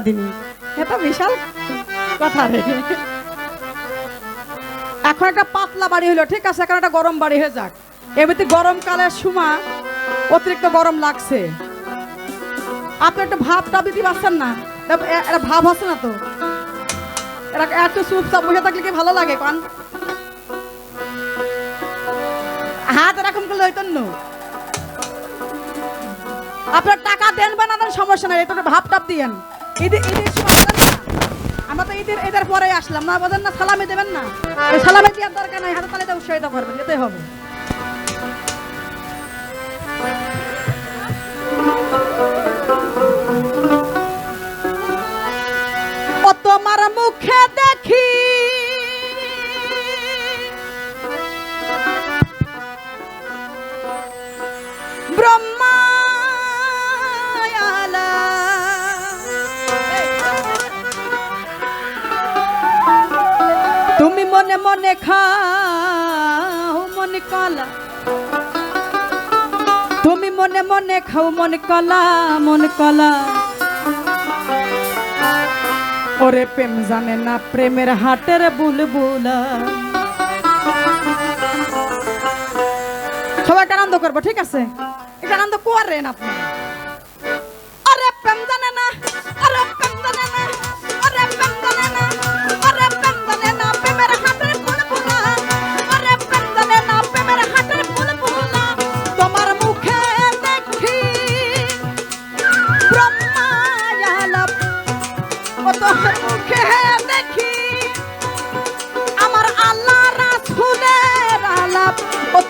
বাঁধিনি এটা বিশাল কথা রে। এখন একটা পাতলা বাড়ি হলো ঠিক আছে? এখন একটা গরম বাড়ি হয়ে যাক। এমনিতে গরমকালের সময় অতিরিক্ত গরম লাগছে। আপনি একটু ভাবটা দিতে পারছেন না? ভাব হচ্ছে না তো? এত চুপচাপ বসে থাকলে কি ভালো লাগে কান? হাত এরকম করলে হইতো না। আপনার টাকা দেন বা না দেন, সমস্যা নাই এটা ভাব টাপ দিয়েন। ঈদের আমরা তো ঈদের ঈদের পরে আসলাম। না বোঝেন না, সালামি দেবেন না। সালামি দেওয়ার দরকার নাই, হাতে উৎসাহিত করবেন, যেতে হবে। তোমার মুখে মনে মনে খাও মনে কলা। তুমি মনে মনে খাও মনে কলা মনে কলা। ওরে প্রেম জানে না, প্রেমের হাটের বুলবুলা। সবাই একটা আনন্দ করব, ঠিক আছে? এটা আনন্দ করেন আপনি। আরে প্রেম জানে না, আরে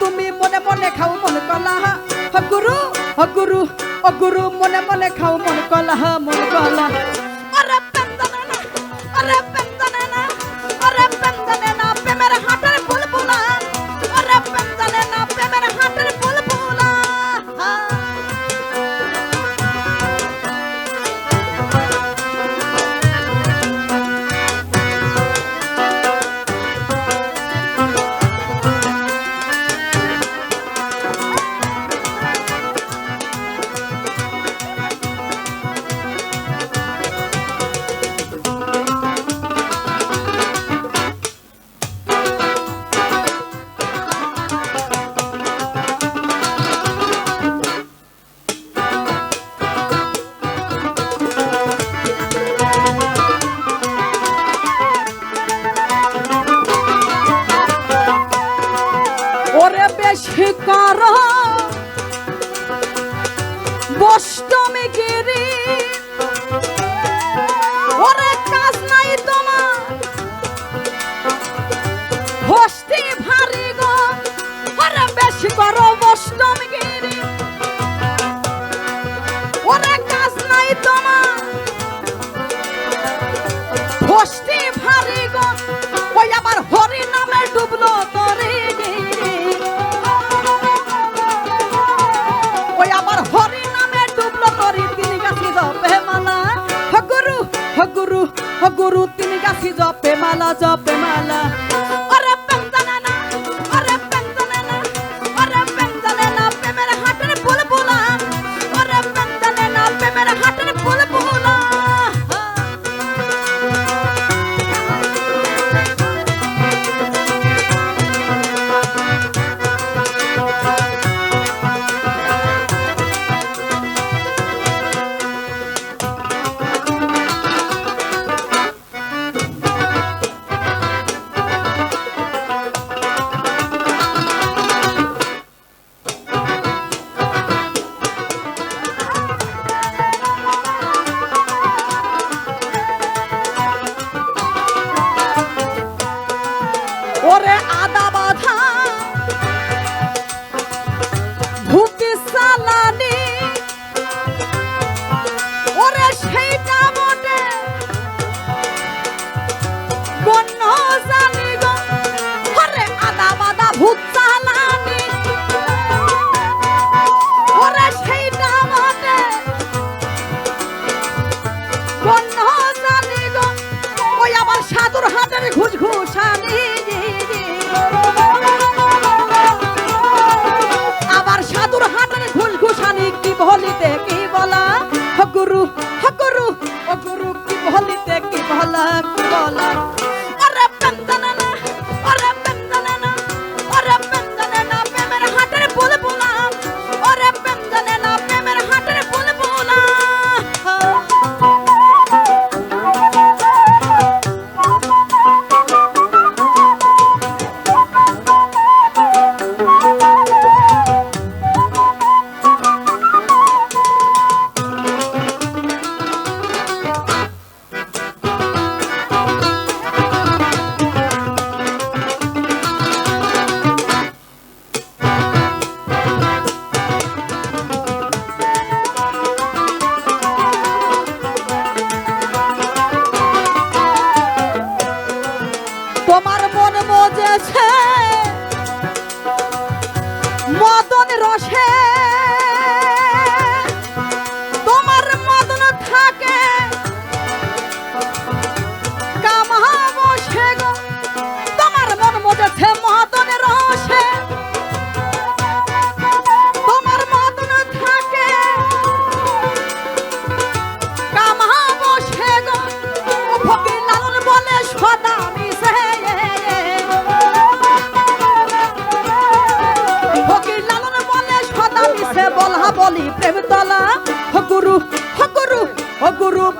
তুমি মনে মনে খাও মনে কলা। হ গুরু হ গুরু, ও গুরু, মনে মনে খাও মনে কলা মনে কলা। আরে বেশি কর গিরি mala, my mala.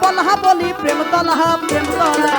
বলহা বলি প্রেম তলা প্রেম তলা